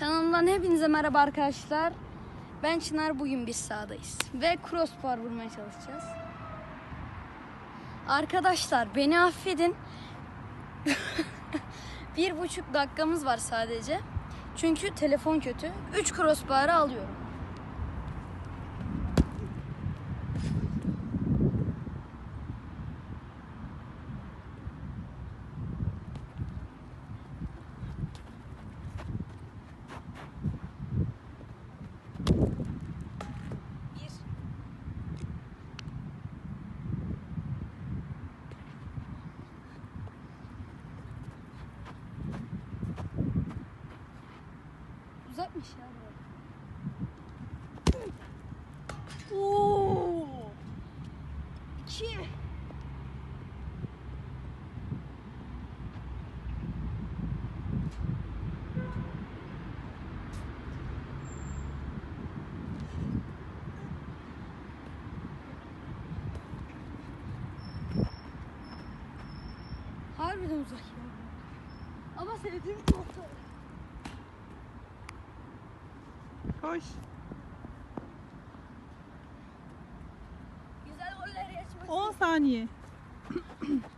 Kanalımdan hepinize merhaba arkadaşlar. Ben Çınar bugün biz sahadayız. Ve crossbar vurmaya çalışacağız. Arkadaşlar beni affedin. bir buçuk dakikamız var sadece. Çünkü telefon kötü. Üç crossbar'ı alıyorum. Uzakmış ya. Oo. İki. Harbiden uzak ya. Ama sevdiğim nokta. Koş. Güzel goller geçmek. 10 saniye.